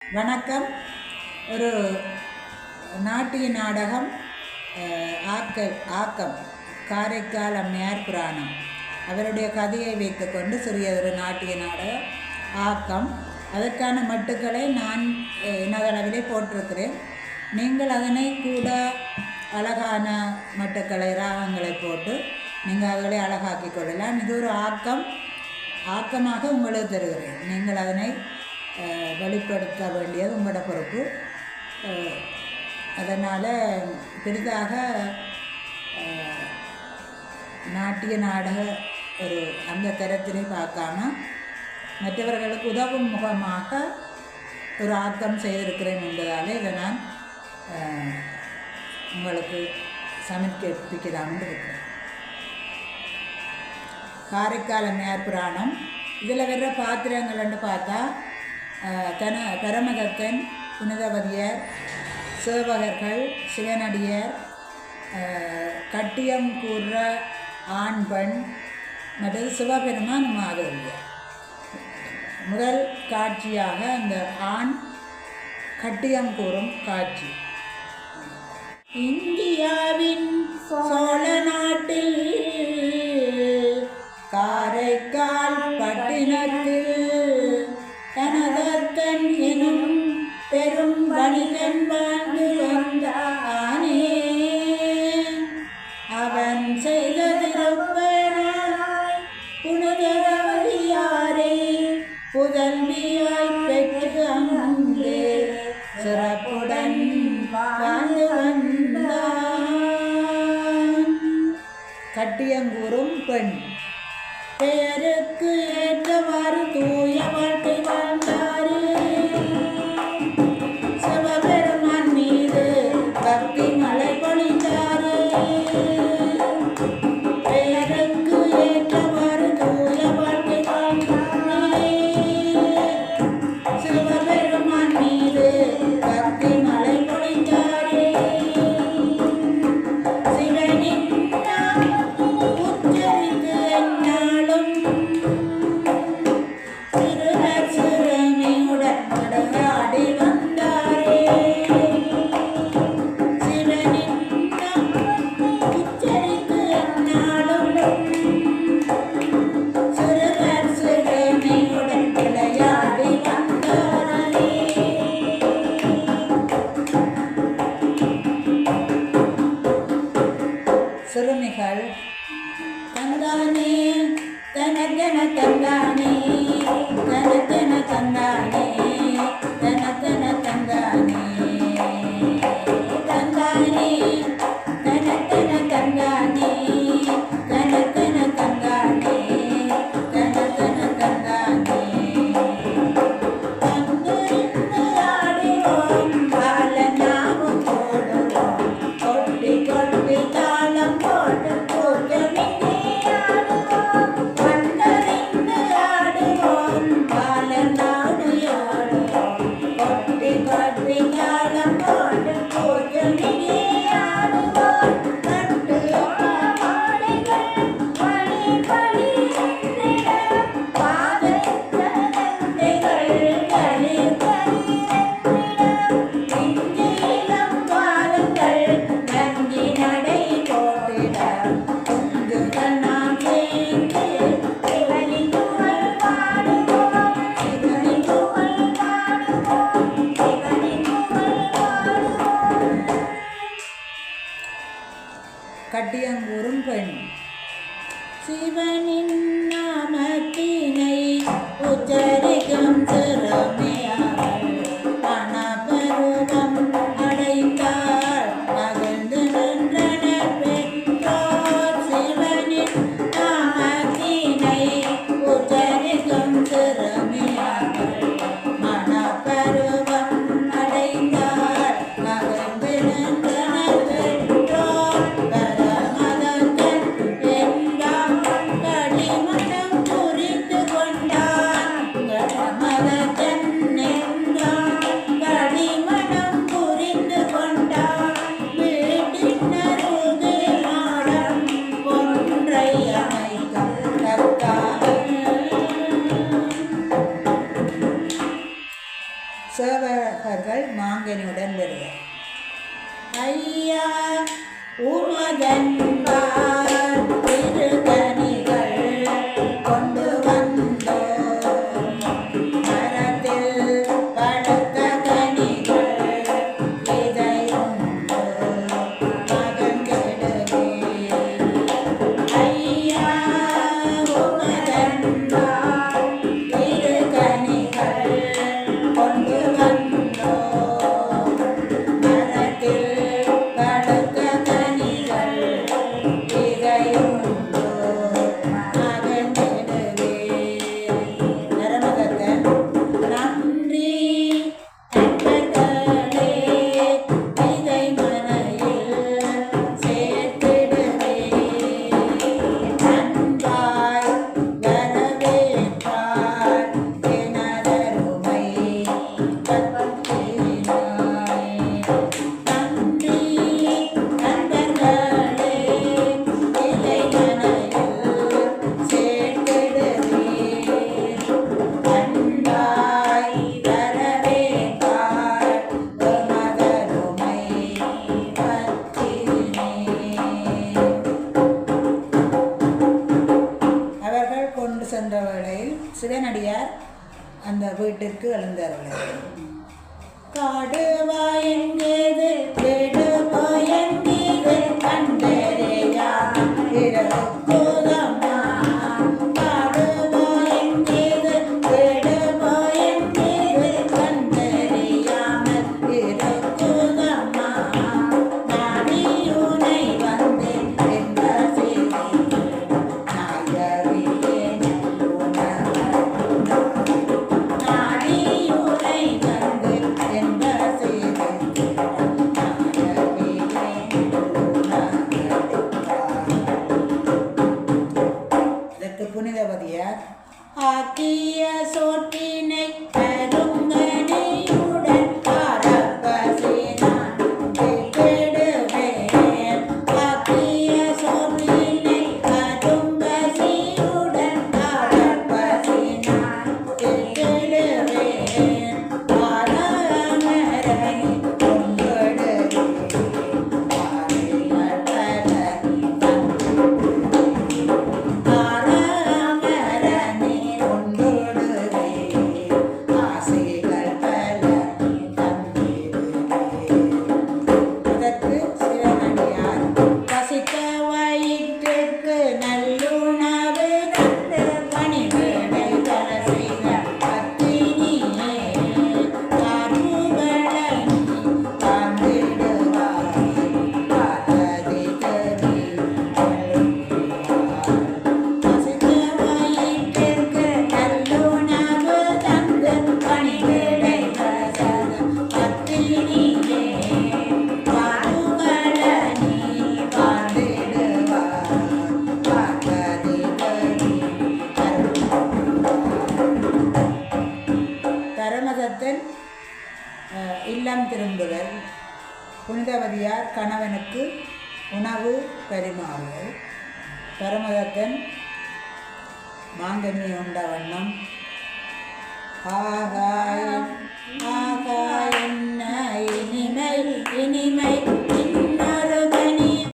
வணக்கம். ஒரு நாட்டிய நாடகம் அஹ், ஆக்கல் ஆக்கம் காரைக்கால் அம்மையார் புராணம். அவருடைய கதையை வைத்துக்கொண்டு சிறியதொரு நாட்டிய நாடகம் ஆக்கம். அதற்கான மட்டுக்களை நான் இனதளவிலே போட்டிருக்கிறேன். நீங்கள் அதனை கூட அழகான மட்டுக்களை ராகங்களை போட்டு நீங்கள் அதுகளை அழகாக்கி கொள்ளலாம். இது ஒரு ஆக்கம். ஆக்கமாக உங்களுக்கு தருகிறேன். நீங்கள் அதனை வெளிப்படுத்த வேண்டியது உங்களோட பொறுப்பு. அதனால் பெரிதாக நாட்டிய நாடக ஒரு அந்த தரத்தினை பார்க்காம மற்றவர்களுக்கு உதவும் முகமாக ஒரு ஆக்கம் செய்திருக்கிறேன் என்பதால் இதை நான் உங்களுக்கு சமர்ப்பிக்கலாம்னு இருக்கிறேன். காரைக்கால் மேற்புராணம் புராணம். இதில் வர்ற பாத்திரங்கள்னு பார்த்தா தன பரமதத்தன் புனிதவதியர் சேவகர்கள் சிவனடியர் கட்டியம் கூற ஆண் பெண் மற்றது சிவபெருமான் மாதவியர் முதல் காட்சியாக அந்த ஆண் கட்டியம் கூறும் காட்சி. இந்தியாவின் சோழ நாட்டில் பெண் பெயருக்கு கட்டியங்கூறும் பெண். சிவனின் நாமத்தினை உச்சரிகம் சிறமே சேவகர்கள் மாங்கனியுடன் வருவர். ஐயா உமதன்பா அந்த வீட்டிற்கு எழுந்தார்கள் காடு வாயன் கேது கேடு வாயன் கேது கண்டேரேயா ஆக்கிய சோற்றினை கருங்கனே ஐந்தவதியார் கணவனுக்கு உணவு பரிமாறுதல் பரமதத்தன் மாங்கனி உண்ட வண்ணம் ஆகாயம் ஆகாயம் இனிமை இனிமை